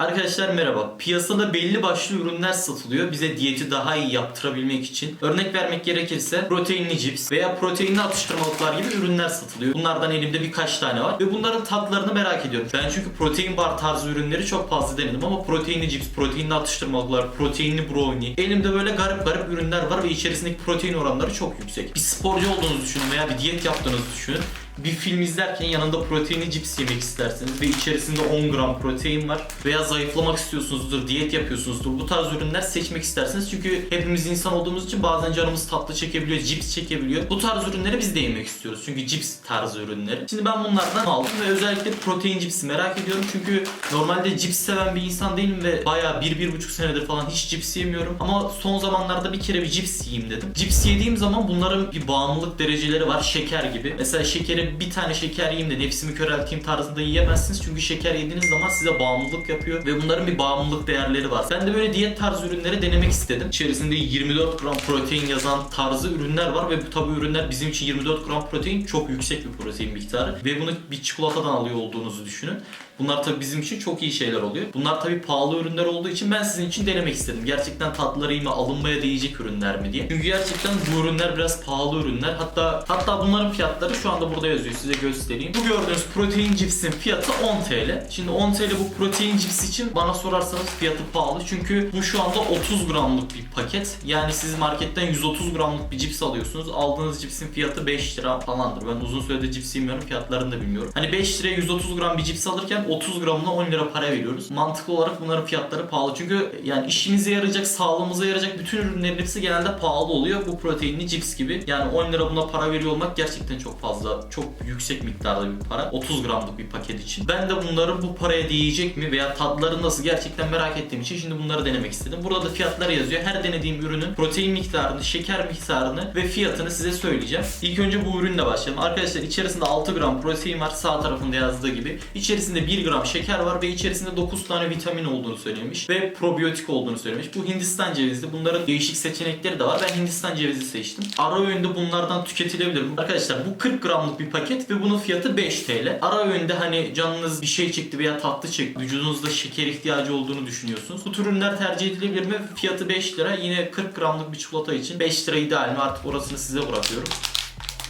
Arkadaşlar merhaba. Piyasada belli başlı ürünler satılıyor. Bize diyeti daha iyi yaptırabilmek için. Örnek vermek gerekirse proteinli cips veya proteinli atıştırmalıklar gibi ürünler satılıyor. Bunlardan elimde birkaç tane var ve bunların tatlarını merak ediyorum. Ben çünkü protein bar tarzı ürünleri çok fazla denedim ama proteinli cips, proteinli atıştırmalıklar, proteinli brownie. Elimde böyle garip garip ürünler var ve içerisindeki protein oranları çok yüksek. Bir sporcu olduğunuzu düşünün veya bir diyet yaptığınızı düşünün bir film izlerken yanında proteinli cips yemek isterseniz ve içerisinde 10 gram protein var veya zayıflamak istiyorsunuzdur, diyet yapıyorsunuzdur. Bu tarz ürünler seçmek isterseniz çünkü hepimiz insan olduğumuz için bazen canımız tatlı çekebiliyor, cips çekebiliyor. Bu tarz ürünleri biz de yemek istiyoruz. Çünkü cips tarzı ürünleri. Şimdi ben bunlardan aldım ve özellikle protein cipsi merak ediyorum. Çünkü normalde cips seven bir insan değilim ve bayağı 1-1,5 senedir falan hiç cips yemiyorum. Ama son zamanlarda bir kere bir cips yiyeyim dedim. Cips yediğim zaman bunların bir bağımlılık dereceleri var. Şeker gibi. Mesela şekeri bir tane şeker yiyeyim de nefsimi körelteyim tarzında yiyemezsiniz. Çünkü şeker yediğiniz zaman size bağımlılık yapıyor ve bunların bir bağımlılık değerleri var. Ben de böyle diyet tarzı ürünleri denemek istedim. İçerisinde 24 gram protein yazan tarzı ürünler var ve bu tabi ürünler bizim için 24 gram protein çok yüksek bir protein miktarı ve bunu bir çikolatadan alıyor olduğunuzu düşünün. Bunlar tabii bizim için çok iyi şeyler oluyor. Bunlar tabii pahalı ürünler olduğu için ben sizin için denemek istedim. Gerçekten tatları iyi mi, alınmaya değecek ürünler mi diye. Çünkü gerçekten bu ürünler biraz pahalı ürünler. Hatta hatta bunların fiyatları şu anda burada yazıyor. Size göstereyim. Bu gördüğünüz protein cipsin fiyatı 10 TL. Şimdi 10 TL bu protein cips için bana sorarsanız fiyatı pahalı. Çünkü bu şu anda 30 gramlık bir paket. Yani siz marketten 130 gramlık bir cips alıyorsunuz. Aldığınız cipsin fiyatı 5 lira falandır. Ben uzun süredir cips yemiyorum. Fiyatlarını da bilmiyorum. Hani 5 liraya 130 gram bir cips alırken 30 gramına 10 lira para veriyoruz. Mantıklı olarak bunların fiyatları pahalı. Çünkü yani işimize yarayacak, sağlığımıza yarayacak bütün ürünlerin hepsi genelde pahalı oluyor. Bu proteinli cips gibi. Yani 10 lira buna para veriyor olmak gerçekten çok fazla, çok yüksek miktarda bir para. 30 gramlık bir paket için. Ben de bunların bu paraya değecek mi veya tadları nasıl gerçekten merak ettiğim için şimdi bunları denemek istedim. Burada da fiyatları yazıyor. Her denediğim ürünün protein miktarını, şeker miktarını ve fiyatını size söyleyeceğim. İlk önce bu ürünle başlayalım. Arkadaşlar içerisinde 6 gram protein var. Sağ tarafında yazdığı gibi. İçerisinde 1 gram şeker var ve içerisinde 9 tane vitamin olduğunu söylemiş ve probiyotik olduğunu söylemiş. Bu Hindistan cevizli. Bunların değişik seçenekleri de var. Ben Hindistan cevizi seçtim. Ara öğünde bunlardan tüketilebilir. Arkadaşlar bu 40 gramlık bir paket ve bunun fiyatı 5 TL. Ara öğünde hani canınız bir şey çekti veya tatlı çekti. Vücudunuzda şeker ihtiyacı olduğunu düşünüyorsunuz. Bu tür ürünler tercih edilebilir mi? Fiyatı 5 lira. Yine 40 gramlık bir çikolata için 5 lira ideal mi? Artık orasını size bırakıyorum.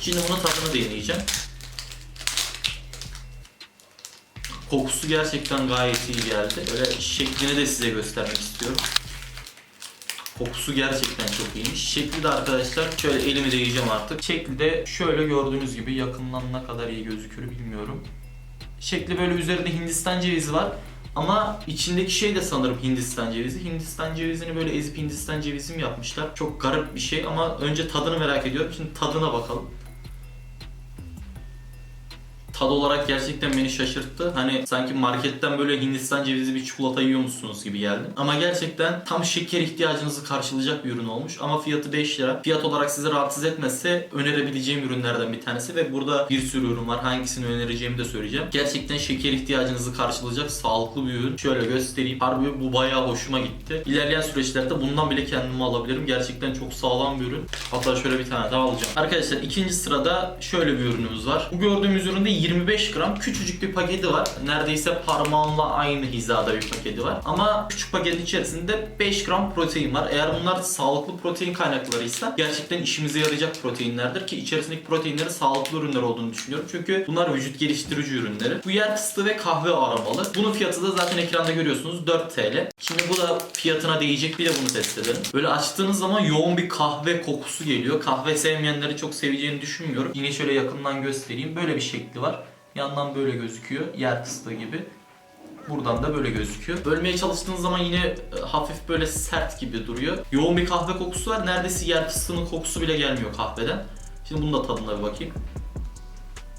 Şimdi bunun tadını deneyeceğim. Kokusu gerçekten gayet iyi geldi. Böyle şeklini de size göstermek istiyorum. Kokusu gerçekten çok iyiymiş. Şekli de arkadaşlar şöyle elimi değeceğim artık. Şekli de şöyle gördüğünüz gibi yakından ne kadar iyi gözükür bilmiyorum. Şekli böyle üzerinde Hindistan cevizi var. Ama içindeki şey de sanırım Hindistan cevizi. Hindistan cevizini böyle ezip Hindistan cevizi mi yapmışlar? Çok garip bir şey ama önce tadını merak ediyorum. Şimdi tadına bakalım tad olarak gerçekten beni şaşırttı. Hani sanki marketten böyle Hindistan cevizi bir çikolata yiyormuşsunuz gibi geldi. Ama gerçekten tam şeker ihtiyacınızı karşılayacak bir ürün olmuş. Ama fiyatı 5 lira. Fiyat olarak sizi rahatsız etmezse önerebileceğim ürünlerden bir tanesi ve burada bir sürü ürün var. Hangisini önereceğimi de söyleyeceğim. Gerçekten şeker ihtiyacınızı karşılayacak sağlıklı bir ürün. Şöyle göstereyim. Harbi bu bayağı hoşuma gitti. İlerleyen süreçlerde bundan bile kendimi alabilirim. Gerçekten çok sağlam bir ürün. Hatta şöyle bir tane daha alacağım. Arkadaşlar ikinci sırada şöyle bir ürünümüz var. Bu gördüğümüz üründe 25 gram küçücük bir paketi var. Neredeyse parmağımla aynı hizada bir paketi var. Ama küçük paketin içerisinde 5 gram protein var. Eğer bunlar sağlıklı protein kaynaklarıysa gerçekten işimize yarayacak proteinlerdir ki içerisindeki proteinlerin sağlıklı ürünler olduğunu düşünüyorum. Çünkü bunlar vücut geliştirici ürünleri. Bu yer fıstığı ve kahve aromalı. Bunun fiyatı da zaten ekranda görüyorsunuz 4 TL. Şimdi bu da fiyatına değecek bir de bunu test edelim. Böyle açtığınız zaman yoğun bir kahve kokusu geliyor. Kahve sevmeyenleri çok seveceğini düşünmüyorum. Yine şöyle yakından göstereyim. Böyle bir şekli var. Yandan böyle gözüküyor. Yer fıstığı gibi. Buradan da böyle gözüküyor. Bölmeye çalıştığınız zaman yine e, hafif böyle sert gibi duruyor. Yoğun bir kahve kokusu var. Neredeyse yer fıstığının kokusu bile gelmiyor kahveden. Şimdi bunun da tadına bir bakayım.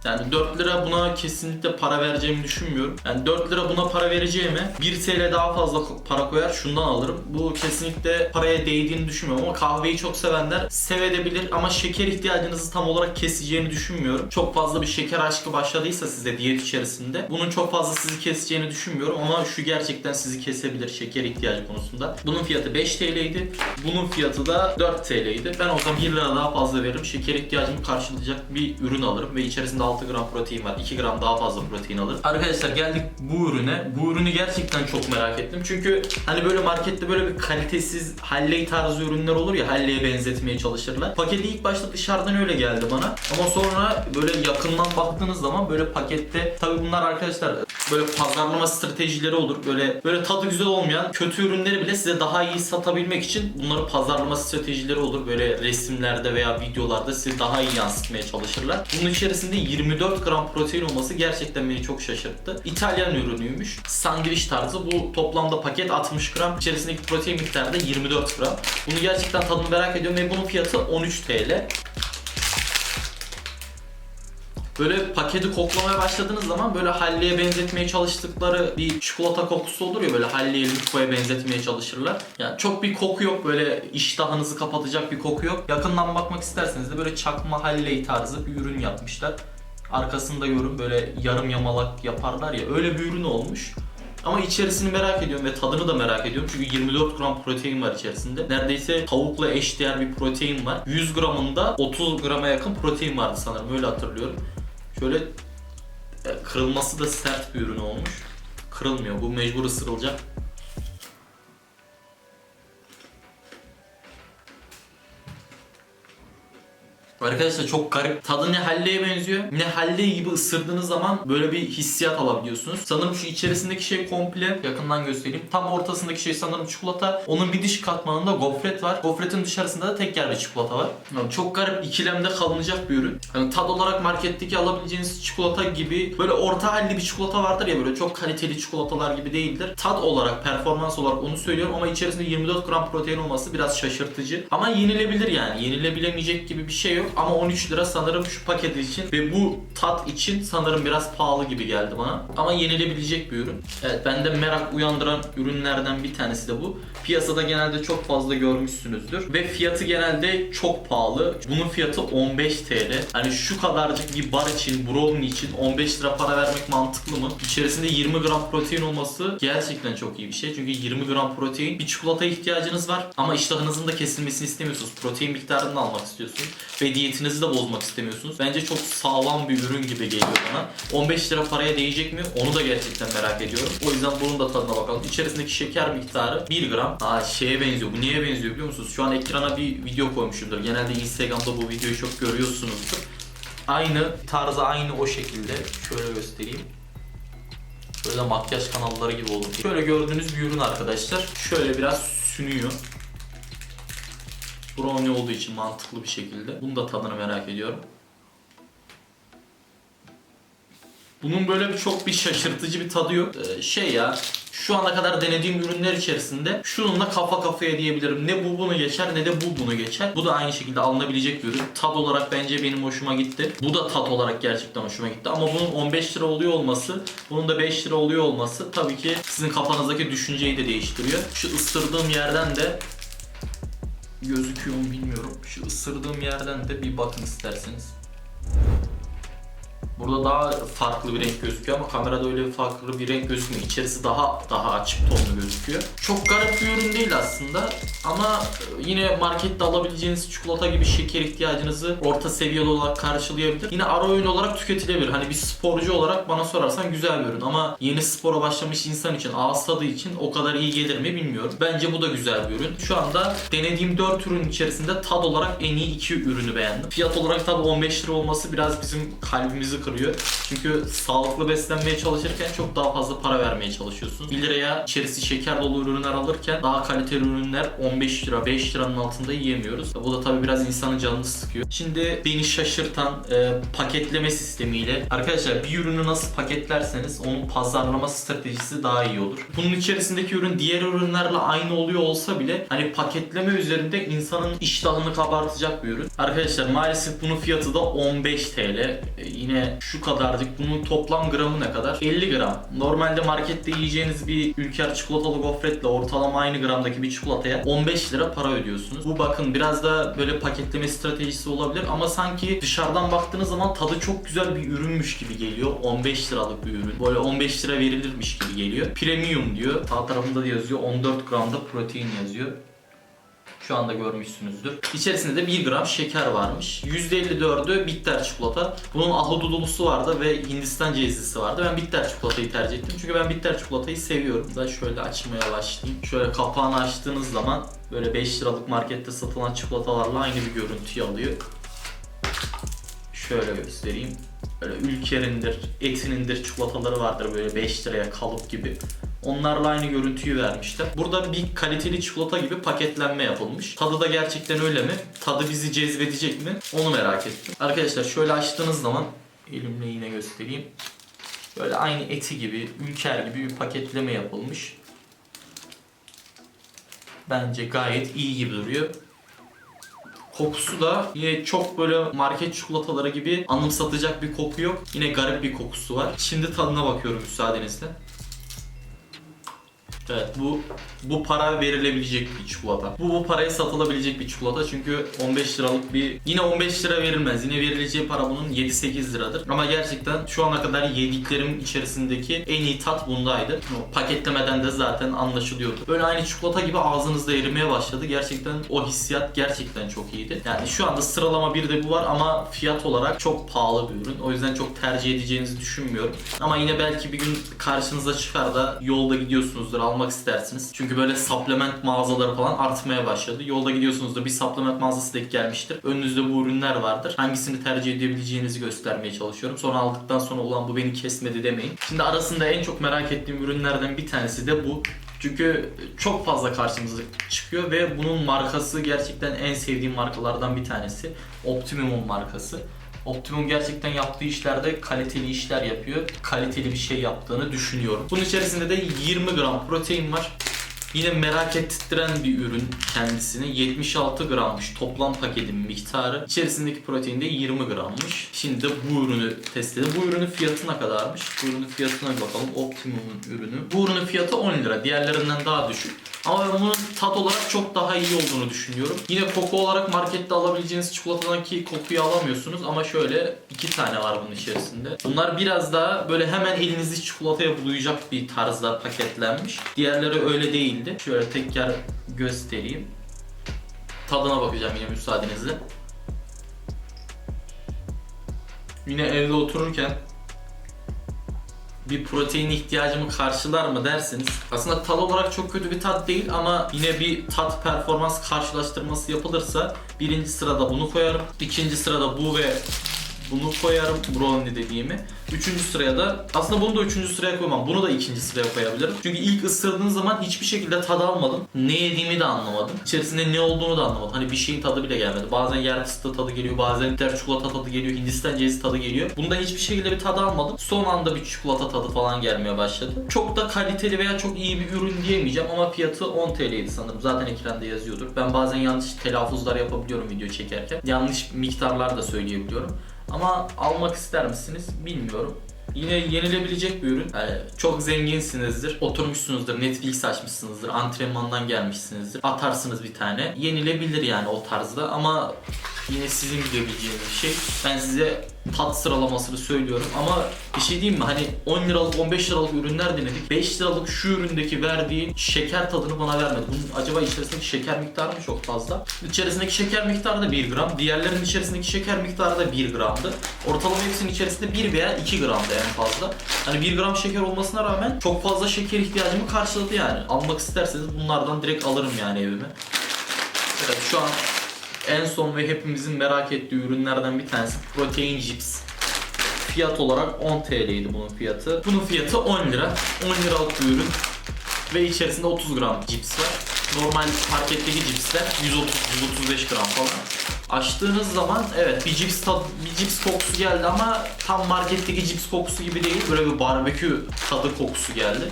Yani 4 lira buna kesinlikle para vereceğimi düşünmüyorum. Yani 4 lira buna para vereceğime 1 TL daha fazla para koyar şundan alırım. Bu kesinlikle paraya değdiğini düşünmüyorum ama kahveyi çok sevenler sevebilir ama şeker ihtiyacınızı tam olarak keseceğini düşünmüyorum. Çok fazla bir şeker aşkı başladıysa size diyet içerisinde bunun çok fazla sizi keseceğini düşünmüyorum ama şu gerçekten sizi kesebilir şeker ihtiyacı konusunda. Bunun fiyatı 5 TL'ydi. Bunun fiyatı da 4 TL'ydi. Ben o zaman 1 lira daha fazla veririm. Şeker ihtiyacımı karşılayacak bir ürün alırım ve içerisinde 56 gram protein var. 2 gram daha fazla protein alır. Arkadaşlar geldik bu ürüne. Bu ürünü gerçekten çok merak ettim. Çünkü hani böyle markette böyle bir kalitesiz halley tarzı ürünler olur ya halleye benzetmeye çalışırlar. Paketi ilk başta dışarıdan öyle geldi bana. Ama sonra böyle yakından baktığınız zaman böyle pakette tabi bunlar arkadaşlar böyle pazarlama stratejileri olur. Böyle böyle tadı güzel olmayan kötü ürünleri bile size daha iyi satabilmek için bunların pazarlama stratejileri olur. Böyle resimlerde veya videolarda size daha iyi yansıtmaya çalışırlar. Bunun içerisinde 24 gram protein olması gerçekten beni çok şaşırttı. İtalyan ürünüymüş. Sandviç tarzı. Bu toplamda paket 60 gram. İçerisindeki protein miktarı da 24 gram. Bunu gerçekten tadını merak ediyorum ve bunun fiyatı 13 TL. Böyle paketi koklamaya başladığınız zaman böyle halleye benzetmeye çalıştıkları bir çikolata kokusu olur ya böyle halleye lütfoya benzetmeye çalışırlar. Yani çok bir koku yok böyle iştahınızı kapatacak bir koku yok. Yakından bakmak isterseniz de böyle çakma halley tarzı bir ürün yapmışlar. Arkasında yorum böyle yarım yamalak yaparlar ya öyle bir ürün olmuş. Ama içerisini merak ediyorum ve tadını da merak ediyorum. Çünkü 24 gram protein var içerisinde. Neredeyse tavukla eşdeğer bir protein var. 100 gramında 30 grama yakın protein vardı sanırım. Öyle hatırlıyorum. Şöyle e, kırılması da sert bir ürün olmuş. Kırılmıyor. Bu mecbur ısırılacak. Arkadaşlar çok garip. Tadı ne halleye benziyor ne halleye gibi ısırdığınız zaman böyle bir hissiyat alabiliyorsunuz. Sanırım şu içerisindeki şey komple yakından göstereyim. Tam ortasındaki şey sanırım çikolata. Onun bir dış katmanında gofret var. Gofretin dışarısında da tek yerde çikolata var. Yani çok garip ikilemde kalınacak bir ürün. Yani tad olarak marketteki alabileceğiniz çikolata gibi böyle orta halli bir çikolata vardır ya böyle çok kaliteli çikolatalar gibi değildir. Tad olarak, performans olarak onu söylüyorum ama içerisinde 24 gram protein olması biraz şaşırtıcı. Ama yenilebilir yani. Yenilebilemeyecek gibi bir şey yok. Ama 13 lira sanırım şu paket için ve bu tat için sanırım biraz pahalı gibi geldi bana. Ama yenilebilecek bir ürün. Evet bende merak uyandıran ürünlerden bir tanesi de bu. Piyasada genelde çok fazla görmüşsünüzdür. Ve fiyatı genelde çok pahalı. Bunun fiyatı 15 TL. Hani şu kadarcık bir bar için, brownie için 15 lira para vermek mantıklı mı? İçerisinde 20 gram protein olması gerçekten çok iyi bir şey. Çünkü 20 gram protein bir çikolataya ihtiyacınız var. Ama iştahınızın da kesilmesini istemiyorsunuz. Protein miktarını almak istiyorsunuz. Ve diyetinizi de bozmak istemiyorsunuz. Bence çok sağlam bir ürün gibi geliyor bana. 15 lira paraya değecek mi? Onu da gerçekten merak ediyorum. O yüzden bunun da tadına bakalım. İçerisindeki şeker miktarı 1 gram. Aa şeye benziyor. Bu niye benziyor biliyor musunuz? Şu an ekrana bir video koymuşumdur. Genelde Instagram'da bu videoyu çok görüyorsunuzdur. Aynı tarzı aynı o şekilde. Şöyle göstereyim. Böyle makyaj kanalları gibi oldu. Şöyle gördüğünüz bir ürün arkadaşlar. Şöyle biraz sünüyor. Brownie olduğu için mantıklı bir şekilde. Bunun da tadını merak ediyorum. Bunun böyle çok bir şaşırtıcı bir tadı yok. Ee, şey ya şu ana kadar denediğim ürünler içerisinde şununla kafa kafaya diyebilirim. Ne bu bunu geçer ne de bu bunu geçer. Bu da aynı şekilde alınabilecek bir ürün. Tad olarak bence benim hoşuma gitti. Bu da tat olarak gerçekten hoşuma gitti. Ama bunun 15 lira oluyor olması, bunun da 5 lira oluyor olması tabii ki sizin kafanızdaki düşünceyi de değiştiriyor. Şu ısırdığım yerden de gözüküyor mu bilmiyorum. Şu ısırdığım yerden de bir bakın isterseniz. Burada daha farklı bir renk gözüküyor ama kamerada öyle bir farklı bir renk gözükmüyor. İçerisi daha daha açık tonlu gözüküyor. Çok garip bir ürün değil aslında ama yine markette alabileceğiniz çikolata gibi şeker ihtiyacınızı orta seviyeli olarak karşılayabilir. Yine ara öğün olarak tüketilebilir. Hani bir sporcu olarak bana sorarsan güzel bir ürün ama yeni spora başlamış insan için, ağız tadı için o kadar iyi gelir mi bilmiyorum. Bence bu da güzel bir ürün. Şu anda denediğim 4 ürün içerisinde tad olarak en iyi 2 ürünü beğendim. Fiyat olarak tabi 15 lira olması biraz bizim kalbimizi kırıyor. Çünkü sağlıklı beslenmeye çalışırken çok daha fazla para vermeye çalışıyorsunuz. 1 liraya içerisi şeker dolu ürünler alırken daha kaliteli ürünler 15 lira 5 liranın altında yiyemiyoruz. Bu da tabi biraz insanın canını sıkıyor. Şimdi beni şaşırtan e, paketleme sistemiyle arkadaşlar bir ürünü nasıl paketlerseniz onun pazarlama stratejisi daha iyi olur. Bunun içerisindeki ürün diğer ürünlerle aynı oluyor olsa bile hani paketleme üzerinde insanın iştahını kabartacak bir ürün. Arkadaşlar maalesef bunun fiyatı da 15 TL. E, yine şu kadarcık. Bunun toplam gramı ne kadar? 50 gram. Normalde markette yiyeceğiniz bir ülker çikolatalı gofretle ortalama aynı gramdaki bir çikolataya 15 lira para ödüyorsunuz. Bu bakın biraz da böyle paketleme stratejisi olabilir ama sanki dışarıdan baktığınız zaman tadı çok güzel bir ürünmüş gibi geliyor. 15 liralık bir ürün. Böyle 15 lira verilirmiş gibi geliyor. Premium diyor. Sağ tarafında da yazıyor 14 gramda protein yazıyor. Şu anda görmüşsünüzdür. İçerisinde de 1 gram şeker varmış. %54'ü bitter çikolata. Bunun ahududulusu vardı ve Hindistan cevizlisi vardı. Ben bitter çikolatayı tercih ettim. Çünkü ben bitter çikolatayı seviyorum. Da şöyle açmaya başlayayım. Şöyle kapağını açtığınız zaman böyle 5 liralık markette satılan çikolatalarla aynı bir görüntüyü alıyor. Şöyle göstereyim. Böyle ülkerindir, etinindir çikolataları vardır böyle 5 liraya kalıp gibi. Onlarla aynı görüntüyü vermişler. Burada bir kaliteli çikolata gibi paketlenme yapılmış. Tadı da gerçekten öyle mi? Tadı bizi cezbedecek mi? Onu merak ettim. Arkadaşlar şöyle açtığınız zaman elimle yine göstereyim. Böyle aynı eti gibi, ülker gibi bir paketleme yapılmış. Bence gayet iyi gibi duruyor. Kokusu da yine çok böyle market çikolataları gibi anımsatacak bir koku yok. Yine garip bir kokusu var. Şimdi tadına bakıyorum müsaadenizle. Evet bu bu para verilebilecek bir çikolata. Bu bu paraya satılabilecek bir çikolata çünkü 15 liralık bir yine 15 lira verilmez. Yine verileceği para bunun 7-8 liradır. Ama gerçekten şu ana kadar yediklerimin içerisindeki en iyi tat bundaydı. O paketlemeden de zaten anlaşılıyordu. Böyle aynı çikolata gibi ağzınızda erimeye başladı. Gerçekten o hissiyat gerçekten çok iyiydi. Yani şu anda sıralama 1'de bu var ama fiyat olarak çok pahalı bir ürün. O yüzden çok tercih edeceğinizi düşünmüyorum. Ama yine belki bir gün karşınıza çıkar da yolda gidiyorsunuzdur almak istersiniz. Çünkü böyle supplement mağazaları falan artmaya başladı. Yolda gidiyorsunuzdur bir supplement mağazası denk gelmiştir. Önünüzde bu ürünler vardır. Hangisini tercih edebileceğinizi göstermeye çalışıyorum. Sonra aldıktan sonra ulan bu beni kesmedi demeyin. Şimdi arasında en çok merak ettiğim ürünlerden bir tanesi de bu. Çünkü çok fazla karşımıza çıkıyor ve bunun markası gerçekten en sevdiğim markalardan bir tanesi. Optimum'un markası. Optimum gerçekten yaptığı işlerde kaliteli işler yapıyor. Kaliteli bir şey yaptığını düşünüyorum. Bunun içerisinde de 20 gram protein var. Yine merak ettiren bir ürün kendisini. 76 grammış toplam paketin miktarı. İçerisindeki protein de 20 grammış. Şimdi de bu ürünü test edelim. Bu ürünün fiyatı ne kadarmış? Bu ürünün fiyatına bakalım. Optimum'un ürünü. Bu ürünün fiyatı 10 lira. Diğerlerinden daha düşük. Ama ben bunun tat olarak çok daha iyi olduğunu düşünüyorum. Yine koku olarak markette alabileceğiniz çikolatadan kokuyu alamıyorsunuz ama şöyle iki tane var bunun içerisinde. Bunlar biraz daha böyle hemen elinizi çikolataya bulayacak bir tarzda paketlenmiş. Diğerleri öyle değildi. Şöyle tekrar göstereyim. Tadına bakacağım yine müsaadenizle. Yine evde otururken bir protein ihtiyacımı karşılar mı derseniz aslında tat olarak çok kötü bir tat değil ama yine bir tat performans karşılaştırması yapılırsa birinci sırada bunu koyarım ikinci sırada bu ve bunu koyarım brownie dediğimi. Üçüncü sıraya da aslında bunu da üçüncü sıraya koymam. Bunu da ikinci sıraya koyabilirim. Çünkü ilk ısırdığın zaman hiçbir şekilde tad almadım. Ne yediğimi de anlamadım. İçerisinde ne olduğunu da anlamadım. Hani bir şeyin tadı bile gelmedi. Bazen yer fıstığı tadı geliyor, bazen bitter çikolata tadı geliyor, Hindistan cevizi tadı geliyor. Bunda hiçbir şekilde bir tad almadım. Son anda bir çikolata tadı falan gelmeye başladı. Çok da kaliteli veya çok iyi bir ürün diyemeyeceğim ama fiyatı 10 TL'ydi sanırım. Zaten ekranda yazıyordur. Ben bazen yanlış telaffuzlar yapabiliyorum video çekerken. Yanlış miktarlar da söyleyebiliyorum. Ama almak ister misiniz bilmiyorum. Yine yenilebilecek bir ürün. Yani çok zenginsinizdir, oturmuşsunuzdur, Netflix açmışsınızdır, antrenmandan gelmişsinizdir. Atarsınız bir tane. Yenilebilir yani o tarzda ama yine sizin gidebileceğiniz bir şey. Ben size tat sıralamasını söylüyorum ama bir şey diyeyim mi? Hani 10 liralık 15 liralık ürünler denedik. 5 liralık şu üründeki verdiği şeker tadını bana vermedi. Bunun acaba içerisindeki şeker miktarı mı çok fazla? İçerisindeki şeker miktarı da 1 gram. Diğerlerinin içerisindeki şeker miktarı da 1 gramdı. Ortalama hepsinin içerisinde 1 veya 2 gramdı en fazla. Hani 1 gram şeker olmasına rağmen çok fazla şeker ihtiyacımı karşıladı yani. Almak isterseniz bunlardan direkt alırım yani evime. Evet şu an en son ve hepimizin merak ettiği ürünlerden bir tanesi protein chips. Fiyat olarak 10 TL'ydi bunun fiyatı. Bunun fiyatı 10 lira. 10 liralık bir ürün. Ve içerisinde 30 gram cips var. Normal marketteki cipsler 130-135 gram falan. Açtığınız zaman evet bir cips tad, bir cips kokusu geldi ama tam marketteki cips kokusu gibi değil. Böyle bir barbekü tadı kokusu geldi.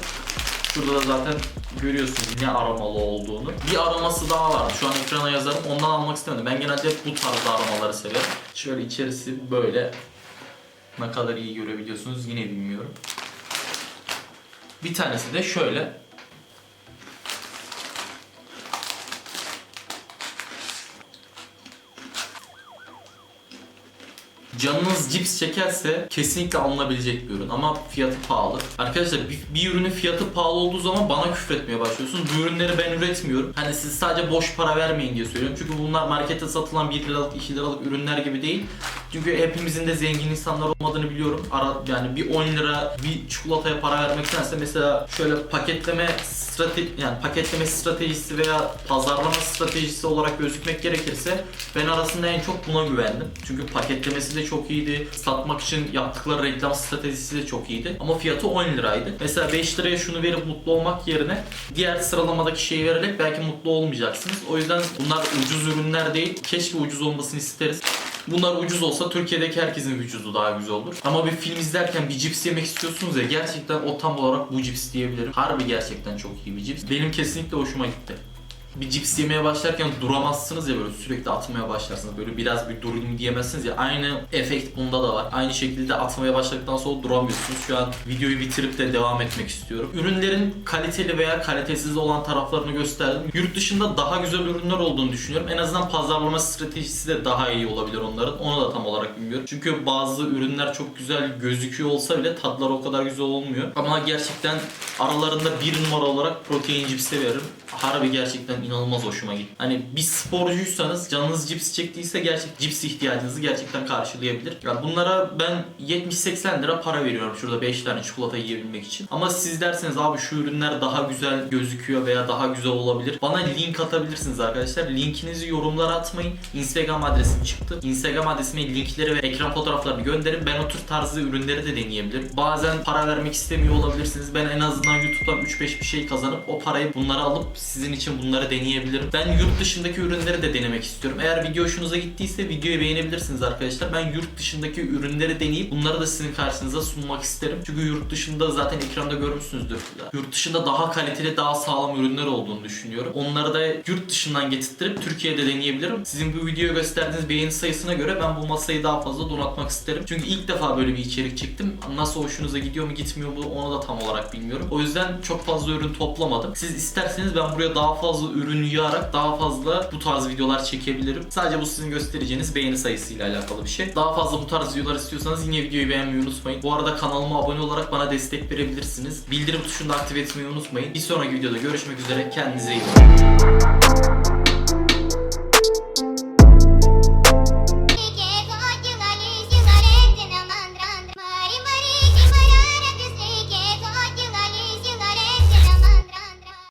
Şurada da zaten görüyorsunuz ne aromalı olduğunu. Bir aroması daha var. Şu an ekrana yazarım. Ondan almak istemedim. Ben genelde hep bu tarzda aromaları severim. Şöyle içerisi böyle. Ne kadar iyi görebiliyorsunuz yine bilmiyorum. Bir tanesi de şöyle. Canınız cips çekerse kesinlikle alınabilecek bir ürün ama fiyatı pahalı. Arkadaşlar bir, bir ürünün fiyatı pahalı olduğu zaman bana küfretmeye başlıyorsun. Bu ürünleri ben üretmiyorum. Hani siz sadece boş para vermeyin diye söylüyorum. Çünkü bunlar markette satılan 1 liralık 2 liralık ürünler gibi değil. Çünkü hepimizin de zengin insanlar olmadığını biliyorum. Ara, yani bir 10 lira bir çikolataya para vermektense mesela şöyle paketleme strateji yani paketleme stratejisi veya pazarlama stratejisi olarak gözükmek gerekirse ben arasında en çok buna güvendim. Çünkü paketlemesi de çok iyiydi. Satmak için yaptıkları reklam stratejisi de çok iyiydi. Ama fiyatı 10 liraydı. Mesela 5 liraya şunu verip mutlu olmak yerine diğer sıralamadaki şeyi vererek belki mutlu olmayacaksınız. O yüzden bunlar ucuz ürünler değil. Keşke ucuz olmasını isteriz. Bunlar ucuz olsa Türkiye'deki herkesin vücudu daha güzel olur. Ama bir film izlerken bir cips yemek istiyorsunuz ya gerçekten o tam olarak bu cips diyebilirim. Harbi gerçekten çok iyi bir cips. Benim kesinlikle hoşuma gitti. Bir cips yemeye başlarken duramazsınız ya böyle sürekli atmaya başlarsınız. Böyle biraz bir durayım diyemezsiniz ya. Aynı efekt bunda da var. Aynı şekilde atmaya başladıktan sonra duramıyorsunuz. Şu an videoyu bitirip de devam etmek istiyorum. Ürünlerin kaliteli veya kalitesiz olan taraflarını gösterdim. Yurt dışında daha güzel ürünler olduğunu düşünüyorum. En azından pazarlama stratejisi de daha iyi olabilir onların. Onu da tam olarak bilmiyorum. Çünkü bazı ürünler çok güzel gözüküyor olsa bile tadları o kadar güzel olmuyor. Ama gerçekten aralarında bir numara olarak protein cipsi veririm. Harbi gerçekten inanılmaz hoşuma gitti. Hani bir sporcuysanız canınız cips çektiyse gerçek cips ihtiyacınızı gerçekten karşılayabilir. Ya bunlara ben 70-80 lira para veriyorum şurada 5 tane çikolata yiyebilmek için. Ama siz derseniz abi şu ürünler daha güzel gözüküyor veya daha güzel olabilir. Bana link atabilirsiniz arkadaşlar. Linkinizi yorumlara atmayın. Instagram adresim çıktı. Instagram adresime linkleri ve ekran fotoğraflarını gönderin. Ben o tür tarzı ürünleri de deneyebilirim. Bazen para vermek istemiyor olabilirsiniz. Ben en azından YouTube'dan 3-5 bir şey kazanıp o parayı bunlara alıp sizin için bunları deneyebilirim. Ben yurt dışındaki ürünleri de denemek istiyorum. Eğer video hoşunuza gittiyse videoyu beğenebilirsiniz arkadaşlar. Ben yurt dışındaki ürünleri deneyip bunları da sizin karşınıza sunmak isterim. Çünkü yurt dışında zaten ekranda görmüşsünüzdür. Yurt dışında daha kaliteli, daha sağlam ürünler olduğunu düşünüyorum. Onları da yurt dışından getirttirip Türkiye'de deneyebilirim. Sizin bu videoya gösterdiğiniz beğeni sayısına göre ben bu masayı daha fazla donatmak isterim. Çünkü ilk defa böyle bir içerik çektim. Nasıl hoşunuza gidiyor mu gitmiyor mu onu da tam olarak bilmiyorum. O yüzden çok fazla ürün toplamadım. Siz isterseniz ben buraya daha fazla ürün yığarak daha fazla bu tarz videolar çekebilirim. Sadece bu sizin göstereceğiniz beğeni sayısıyla alakalı bir şey. Daha fazla bu tarz videolar istiyorsanız yine videoyu beğenmeyi unutmayın. Bu arada kanalıma abone olarak bana destek verebilirsiniz. Bildirim tuşunu da aktif etmeyi unutmayın. Bir sonraki videoda görüşmek üzere. Kendinize iyi bakın.